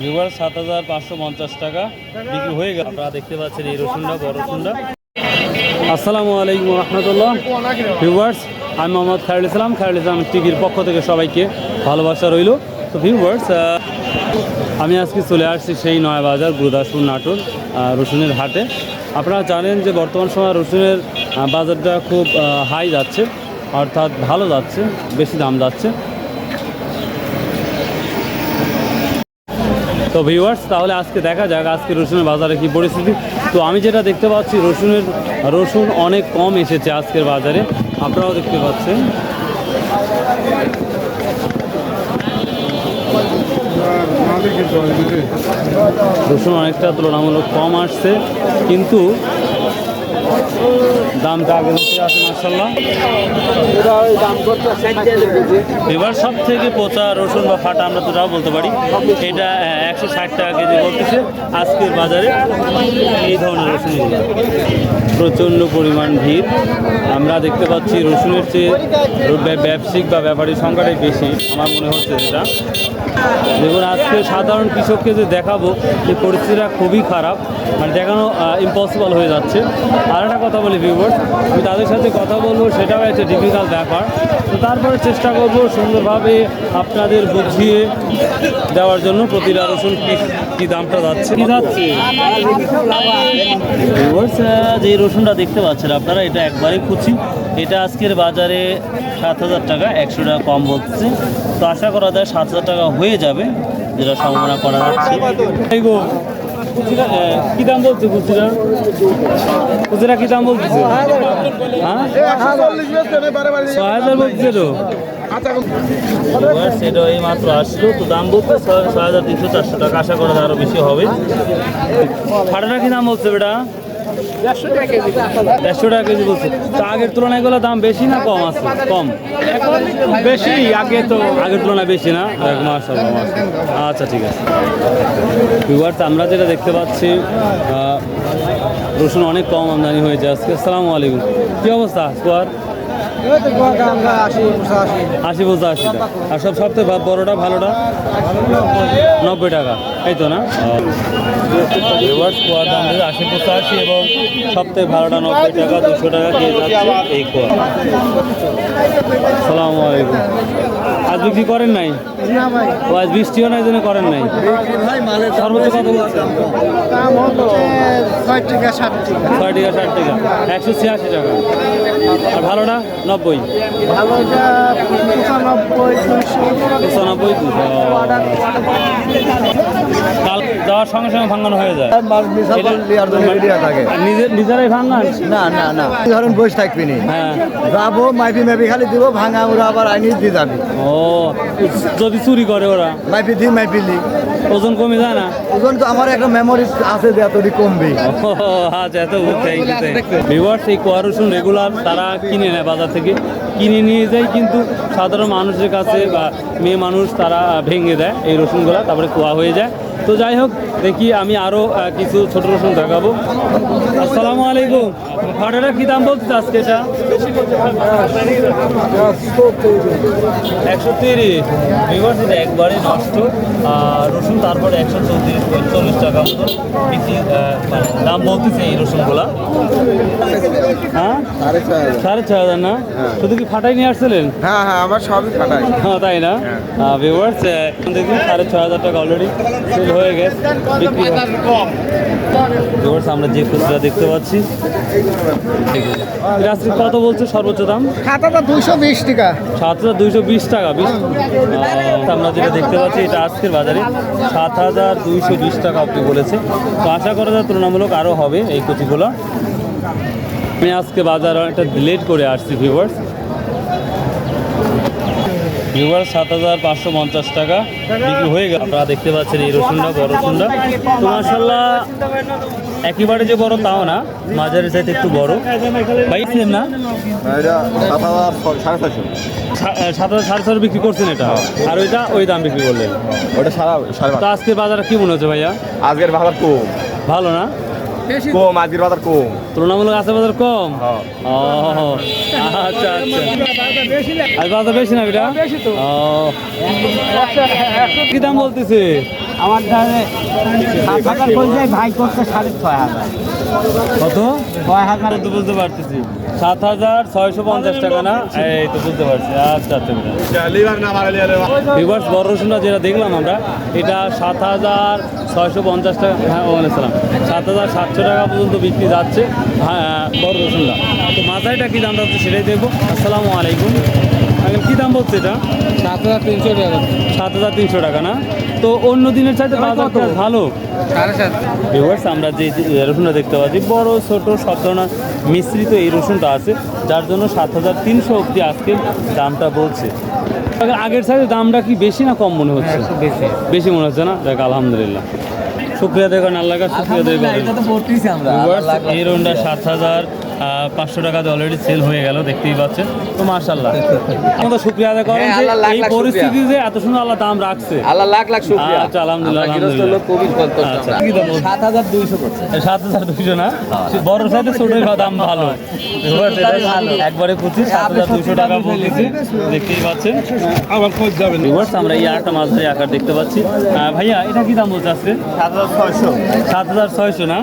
Viewer সাত হাজার পাঁচশো পঞ্চাশ টাকা বিক্রি হয়ে গেল। আপনারা দেখতে পাচ্ছেন এই রসুনটা, বড় রসুনটা। আসসালামু আলাইকুম রহমতুল্লাহ। ভিউয়ার্স আমি মোহাম্মদ খায়রুল ইসলাম। খায়রুল ইসলাম টিভির পক্ষ থেকে সবাইকে ভালোবাসা রইল। তো ভিউয়ার্স আমি আজকে চলে আসছি সেই নয়া বাজার গুরুদাসপুর নাটোর রসুনের হাটে। আপনারা জানেন যে বর্তমান সময় রসুনের বাজারটা খুব হাই যাচ্ছে, অর্থাৎ ভালো যাচ্ছে, বেশি দাম যাচ্ছে। তো ভিউয়ার্স তাহলে আজকে দেখা যাক, আজকে রসুনের বাজারে কি পরিস্থিতি। তো আমি যেটা দেখতে পাচ্ছি, রসুনের, রসুন অনেক কম এসেছে আজকের বাজারে। আপনারাও দেখতে পাচ্ছেন। রসুন অনেকটা তুলনামূলক কম আসছে, কিন্তু দামটা আগের মতোই আছে মার্শাল্লাহ এবার সব থেকে পচা রসুন বা ফাটা আমরা তো তাও বলতে পারি। এটা একশো ষাট টাকা কেজি বলতেছে। আজকের বাজারে এই ধরনের রসুনগুলো প্রচণ্ড পরিমাণ ভিড়। আমরা দেখতে পাচ্ছি রসুনের চেয়ে ব্য- ব্যবসায়িক বা ব্যাপারীর সংখ্যাটাই বেশি। আমার মনে হচ্ছে যেটা। দেখুন, আজকে সাধারণ কৃষককে যে দেখাবো, যে পরিস্থিতিটা খুবই খারাপ। মানে দেখানো ইম্পসিবল হয়ে যাচ্ছে। আর একটা কথা বলি ভিউয়ার্স আমি তাদের সাথে কথা বলব সেটাও একটা ডিফিকাল্ট ব্যাপার। তো তারপরে চেষ্টা করব সুন্দরভাবে আপনাদের বুঝিয়ে দেওয়ার জন্য প্রতিটা রসুন কি কী দামটা যাচ্ছে। কি যাচ্ছে? যে রসুনটা দেখতে পাচ্ছেন আপনারা এটা একবারে কুচি। এটা আজকের বাজারে সাত হাজার টাকা একশো টাকা কম বলছে তো আশা করা যায় সাত হাজার টাকা হয়ে যাবে যেটা সম্ভাবনা করা যাচ্ছে। কুচিরা, কি দাম বলছে কুচিরা? কুচিরা কি দাম বলছে? হ্যাঁ? ছয় হাজার বলছে তো সেটা এই মাত্র আসলো তো দাম বলতে ছয় হাজার তিনশো চারশো টাকা। আশা করা যায় আরও বেশি হবে। ফাটাটা কি দাম বলছে বেটা? দেড়শো টাকা কেজি বলছে। তো আগের তুলনায় এগুলো দাম বেশি না কম আছে? কম। বেশি? আগে তো আগের তুলনায় বেশি না। আচ্ছা ঠিক আছে। ভিউয়ার্স আমরা যেটা দেখতে পাচ্ছি রসুন অনেক কম আমদানি হয়েছে আজকে। আসসালামু আলাইকুম। কী অবস্থা স্কোয়ার আশি আশি আর সব সবথেকে থেকে বড়টা, ভালোটা? নব্বই টাকা। এই তো না? কোয়ার দাম দিয়েছে আশি পঁচাশি এবং সবথেকে ভালোটা নব্বই টাকা, দুশো টাকা কে যাচ্ছে এই কোয়া। সালামু আলাইকুম। আজ বিক্রি করেন নাই? আজ বৃষ্টিও নাই জন্য করেন নাই। ছয় টাকা ষাট টাকা। একশো ছিয়াশি টাকা। আর ভালোটা নব্বই, দুশো। যাওয়ার সঙ্গে সঙ্গে ভাঙানো হয়ে যায়। নিজের নিজেরাই ভাঙান? না না না। ধরেন বসে থাকবি নি। হ্যাঁ। যাব মাইপি মাইপি খালি দিব ভাঙা ওরা আবার আইনি দিয়ে যাবি। ও যদি চুরি করে ওরা? মাইপি দি মাইপি লি। ওজন কমে যায় না? ওজন তো আমার একটা মেমোরি আছে যে এতটি কমবে। আচ্ছা এত ভিউয়ার্স এই কোয়া রসুন রেগুলার তারা কিনে নেয় বাজার থেকে। কিনে নিয়ে যায় কিন্তু সাধারণ মানুষের কাছে বা মেয়ে মানুষ তারা ভেঙে দেয় এই রসুনগুলো তারপরে কোয়া হয়ে যায়। তো যাই হোক দেখি আমি আরও কিছু ছোট রসুন দেখাবো। আসসালামু আলাইকুম। ফাটাটা কী দাম বলছে আজকে এটা? একশো তিরিশ। এটা একবারে নষ্ট। আর রসুন তারপরে একশো চৌত্রিশ পঁয়তাল্লিশ টাকা মতো মানে দাম বলতেছে এই রসুনগুলা। হ্যাঁ? সাড়ে ছয় হাজার না? শুধু কি ফাটাই নিয়ে আসছিলেন? হ্যাঁ হ্যাঁ আমার সবই ফাটাই। হ্যাঁ তাই না? ভিউয়ার্স দেখুন সাড়ে ছয় হাজার টাকা অলরেডি সেল হয়ে গেছে বিক্রি ভিউয়ার্স আমরা যে খুচরা দেখতে পাচ্ছি এটা কত বলছে সর্বোচ্চ দাম? খাতাটা দুইশো বিশ টাকা। সাত হাজার দুইশো বিশ টাকা বিশ? আমরা যেটা দেখতে পাচ্ছি এটা আজকের বাজারে। সাত হাজার দুইশো বিশ টাকা আপনি বলেছে। তো আশা করা যায় তুলনামূলক আরও হবে এই কচিগুলো। আমি আজকে বাজার অনেকটা লেট করে আসছি ভিউয়ার্স ভিউয়ার্স সাত হাজার পাঁচশো পঞ্চাশ টাকা বিক্রি হয়ে গেল। আপনারা দেখতে পাচ্ছেন এই রসুনটা বড় রসুনটা। তো মাসাল্লাহ একেবারে যে বড় তাও না। মাঝারি চাইতে একটু বড়। সেম না? সাত হাজার সাড়ে ছশো বিক্রি করছেন এটা? আর ওইটা ওই দাম বিক্রি করলেন? ওটা সারা তো আজকে বাজারে কি মনে হচ্ছে ভাইয়া? আজকের বাজার কম। ভালো না? কম আজকের বাজার কম। তুলনামূলক আছে বাজার কম। ও আচ্ছা আচ্ছা। আজ বাজার বেশি না এটা কি দাম বলতেছে? আমার ভাই করছে সাড়ে ছয় হাজার। কত? ছয় হাজার। তো বুঝতে পারতেছি? সাত হাজার ছয়শো পঞ্চাশ টাকা না? এই তো বুঝতে পারছি। আচ্ছা আচ্ছা রিভার্স বড় রসুনটা যেটা দেখলাম আমরা, এটা সাত হাজার ছয়শো পঞ্চাশ টাকা। হ্যাঁ বলেছিলাম সাত হাজার সাতশো টাকা পর্যন্ত বিক্রি যাচ্ছে। হ্যাঁ বড় রসুনটা। তো মাথায়টা কী দাম যাচ্ছে সেটাই দেখব। আসসালামু আলাইকুম। আগে কী দাম বলছে এটা? সাত হাজার তিনশো টাকা সাত হাজার তিনশো টাকা না? তো অন্য দিনের চাইতে বাজারটা ভালো। ভিউয়ার্স আমরা যে রসুনটা দেখতে পাচ্ছি বড় ছোট সব ধরনের মিশ্রিত এই রসুনটা আছে যার জন্য সাত হাজার তিনশো অব্দি আজকে দামটা বলছে। আগের সাথে দামটা কি বেশি না কম মনে হচ্ছে? বেশি। বেশি মনে হচ্ছে না? দেখ আলহামদুলিল্লাহ। শুক্রিয়া দেখুন আল্লাহ শুক্রিয়া দেখুন এই রোনটা সাত হাজার পাঁচশো টাকাতে অলরেডি সেল হয়ে গেল দেখতেই পাচ্ছেন। তো মার্শাল্লাহ আমাদের শুক্রিয়া আদায় করেন হ্যাঁ, যে এই লাখ পরিস্থিতিতে এত সুন্দর আল্লাহ দাম রাখছে। আল্লাহ লাখ লাখ শুক্রিয়া। আচ্ছা, আলহামদুলিল্লাহ, আচ্ছা। কি দাম বলছে? সাত হাজার দুইশো করছে। সাত হাজার দুইশো না? বড় সাইজে ছোট দাম ভালো। একবারে পঁচিশ সাত হাজার দুইশো টাকা বলতেছি। দেখতেই পাচ্ছেন। আবার খোঁজ যাবেন। ভিউয়ার্স আমরা এই আরেকটা মাছ ধরে আকার দেখতে পাচ্ছি। ভাইয়া এটা কি দাম বলছে আজকে? সাত হাজার ছয়শো। সাত হাজার ছয়শো না?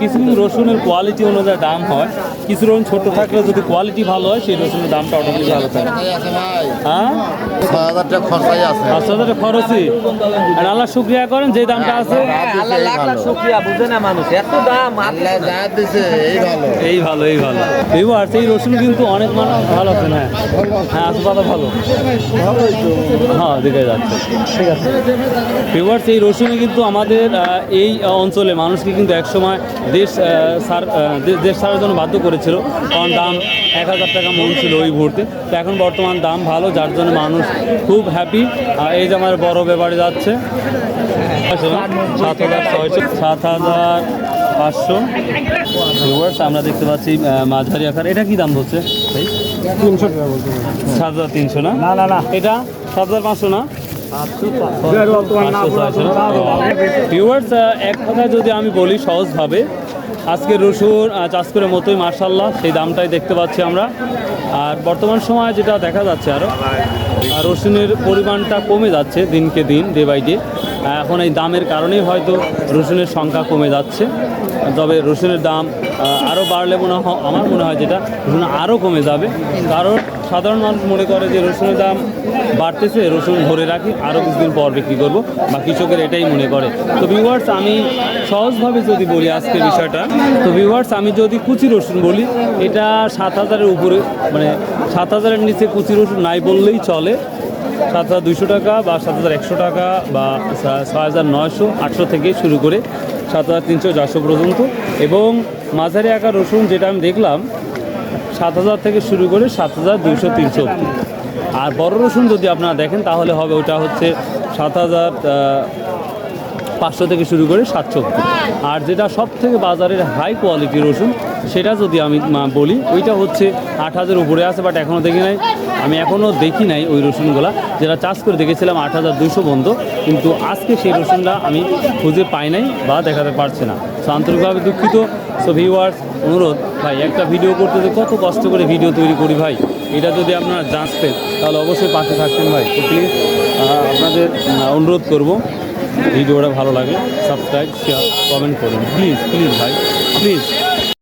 কিছু রসুনের কোয়ালিটি অনুযায়ী দাম হয়। কিছু রসুন ছোট থাকলে যদি কোয়ালিটি ভালো হয় সেই রসুনের দামটা অটোমেটিক ভালো থাকে। হ্যাঁ? ছয় হাজার টাকা খরচাই আছে। পাঁচ হাজার খরচই। আর আল্লাহ শুক্রিয়া করেন যে দামটা আছে। এই ভালো। এই ভালো। এই ভালো ভিউয়ার্স রসুন কিন্তু অনেক মানুষ ভালো আছে হ্যাঁ। হ্যাঁ আসপাতা ভালো। হ্যাঁ দেখে যাচ্ছে। ঠিক আছে ভিউয়ার্স এই রসুনে কিন্তু আমাদের এই অঞ্চলে মানুষকে কিন্তু একসময় দেশ সার দেশ ছাড়ার জন্য বাধ্য করেছিল। কারণ দাম এক হাজার টাকা মন ছিল ওই মুহূর্তে। তো এখন বর্তমান দাম ভালো যার জন্য মানুষ খুব হ্যাপি এই যে আমার বড় ব্যাপারে যাচ্ছে সাত হাজার ছয়শো সাত হাজার পাঁচশো ভিউয়ার্স আমরা দেখতে পাচ্ছি মাঝারি আকার। এটা কি দাম হচ্ছে ভাই? তিনশো টাকা সাত হাজার তিনশো না? না না না। এটা সাত হাজার পাঁচশো না? ভিউয়ার্স এক কথায় যদি আমি বলি সহজভাবে আজকে রসুন চাষ করে মতোই মার্শাল্লাহ সেই দামটাই দেখতে পাচ্ছি আমরা। আর বর্তমান সময়ে যেটা দেখা যাচ্ছে আরও আর রসুনের পরিমাণটা কমে যাচ্ছে দিনকে দিন ডে বাই ডে এখন এই দামের কারণেই হয়তো রসুনের সংখ্যা কমে যাচ্ছে। তবে রসুনের দাম আরও বাড়লে মনে হয়, আমার মনে হয় যেটা, রসুন আরও কমে যাবে। কারণ সাধারণ মানুষ মনে করে যে রসুনের দাম বাড়তেছে, রসুন ধরে রাখি আরও কিছুদিন পর বিক্রি করব, বা কৃষকের এটাই মনে করে। তো ভিউয়ার্স আমি সহজভাবে যদি বলি আজকের বিষয়টা, তো ভিউয়ার্স আমি যদি কুচি রসুন বলি, এটা সাত হাজারের উপরে মানে সাত হাজারের নিচে কুচি রসুন নাই বললেই চলে। সাত হাজার দুইশো টাকা বা সাত হাজার একশো টাকা বা ছয় হাজার নয়শো, আটশো থেকে শুরু করে সাত হাজার তিনশো চারশো পর্যন্ত। এবং মাঝারি আঁকা রসুন যেটা আমি দেখলাম সাত হাজার থেকে শুরু করে সাত হাজার দুইশো তিনশো আর বড় রসুন যদি আপনারা দেখেন, তাহলে হবে ওটা হচ্ছে সাত হাজার পাঁচশো থেকে শুরু করে সাতশো। আর যেটা সব থেকে বাজারের হাই কোয়ালিটি রসুন, সেটা যদি আমি বলি, ওইটা হচ্ছে আট হাজার উপরে আছে বাট এখনও দেখি নাই। আমি এখনও দেখি নাই ওই রসুনগুলা। যেটা চাষ করে দেখেছিলাম আট হাজার দুশো বন্ধ, কিন্তু আজকে সেই রসুনটা আমি খুঁজে পাই নাই বা দেখাতে পারছি না। সো আন্তরিকভাবে দুঃখিত। সো ভিউয়ার্স অনুরোধ, ভাই, একটা ভিডিও করতে যে কত কষ্ট করে ভিডিও তৈরি করি ভাই, এটা যদি আপনারা জানতেন, তাহলে অবশ্যই পাশে থাকতেন ভাই। তো প্লিজ আপনাদের অনুরোধ করব। ভিডিওটা ভালো লাগে সাবস্ক্রাইব শেয়ার কমেন্ট করুন। প্লিজ প্লিজ ভাই প্লিজ